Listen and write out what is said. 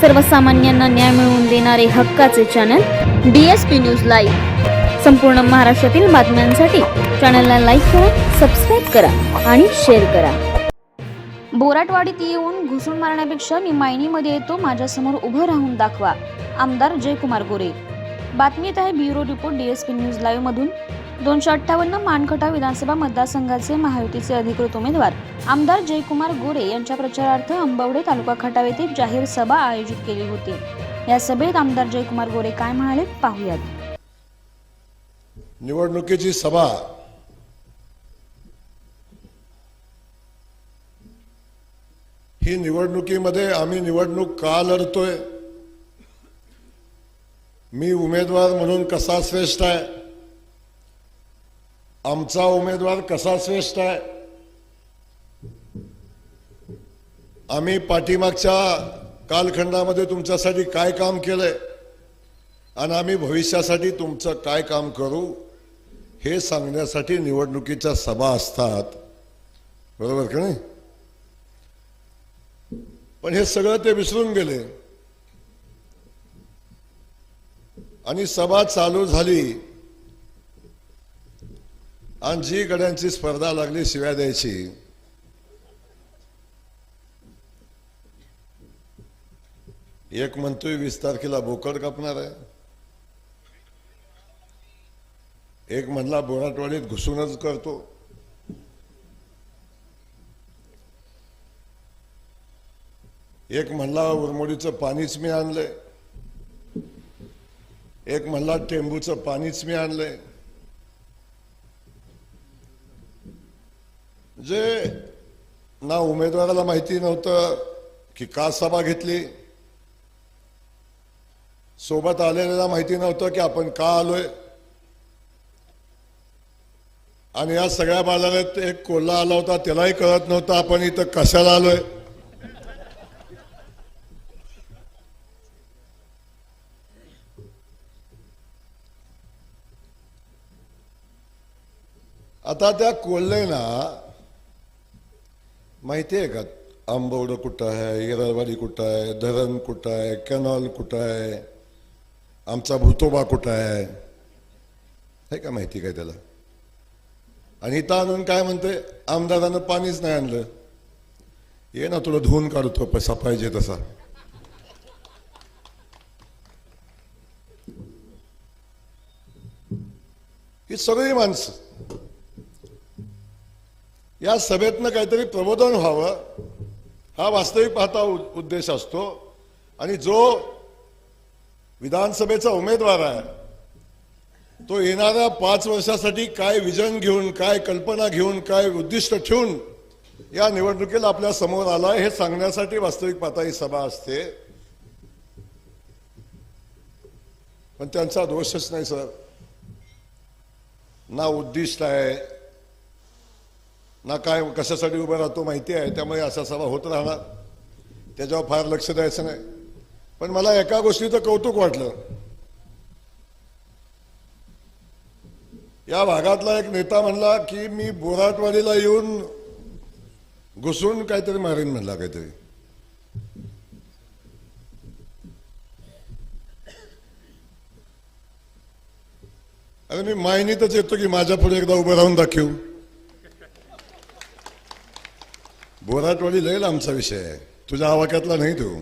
सर्वसामान्यांना न्याय मिळवून देणारे हक्काचे channel D S P news live संपूर्ण महाराष्ट्रातील बातम्यांसाठी चॅनलला लाईक करा सबस्क्राईब करा आणि शेअर करा. बोराटवाडीत येऊन घुसून मारण्यापेक्षा मी मायनीमध्ये येतो माझ्यासमोर उभं राहून दाखवा. आमदार जयकुमार गोरे. बातमी येत आहे bureau report DSP news live मधून. दोनशे अठ्ठावन्न मानखटा विधानसभा मतदारसंघाचे महायुतीचे अधिकृत उमेदवार आमदार जयकुमार गोरे यांच्या प्रचारार्थ अंबवडे तालुका खटाव येथे जाहीर सभा आयोजित केली होती. या सभेत आमदार जयकुमार गोरे काय म्हणाले पाहूयात. निवडणुकीची सभा ही निवडणुकीमध्ये आम्ही निवडणूक का लढतोय? मी उमेदवार म्हणून कसा श्रेष्ठ आहे? आमचा उमेदवार कसा श्रेष्ठ आहे? आम्ही पाठीमागच्या कालखंडामध्ये तुमच्यासाठी काय काम केलंय? आणि आम्ही भविष्यासाठी तुमचं काय काम करू? हे सांगण्यासाठी निवडणुकीच्या सभा असतात. बरोबर का नाही? पण हे सगळं ते विसरून गेले. आणि सभा चालू झाली. आणि जी गड्यांची स्पर्धा लागली शिव्या द्यायची. एक म्हणतोय वीस तारखेला बोकड कापणार आहे. एक म्हणला बोराटवाडीत घुसूनच करतो. एक म्हणला उरमोडीचं पाणीच मी आणलंय. एक म्हणला टेंबूचं पाणीच मी आणलंय. जे ना उमेदवाराला माहिती नव्हतं की का सभा घेतली सोबत आलेल्याला माहिती नव्हतं की आपण का आलोय. आणि या सगळ्या बाजारात एक कोल्हा आला होता त्यालाही कळत नव्हतं आपण इथं कशाला आलोय. आता त्या कोल्हेना माहिती आहे का? आंबवडं कुठं आहे येरळवाडी कुठं आहे धरण कुठं आहे कॅनॉल कुठं आहे आमचा भुतोबा कुठं आहे? हे का माहिती काय त्याला? आणि इथं आणून काय म्हणते आमदारानं पाणीच नाही आणलं. ये ना तुला धुवून काढतो पैसा पाहिजे तसा. ही सगळी माणसं. या सभेतनं काहीतरी प्रबोधन व्हावं हा वास्तविक पाहता उद्देश असतो. आणि जो विधानसभेचा उमेदवार आहे तो येणाऱ्या पाच वर्षासाठी काय विजन घेऊन काय कल्पना घेऊन काय उद्दिष्ट ठेवून या निवडणुकीला आपल्यासमोर आला हे सांगण्यासाठी वास्तविक पाहता ही सभा असते. पण त्यांचा दोषच नाही सर. ना उद्दिष्ट आहे ना काय कशासाठी उभं राहतो माहिती आहे त्यामुळे अशा सभा होत राहणार. त्याच्यावर फार लक्ष द्यायचं नाही. पण मला एका गोष्टीचं कौतुक वाटलं. या भागातला एक नेता म्हणला की मी बोराटवाडीला येऊन घुसून काहीतरी मारेन म्हणला काहीतरी. अरे मी मायनीतच येतो की माझ्या पुढे एकदा उभं राहून दाखवू. बोराटवाडी लय आमचा विषय आहे. तुझ्या आवाक्यातला नाही तू.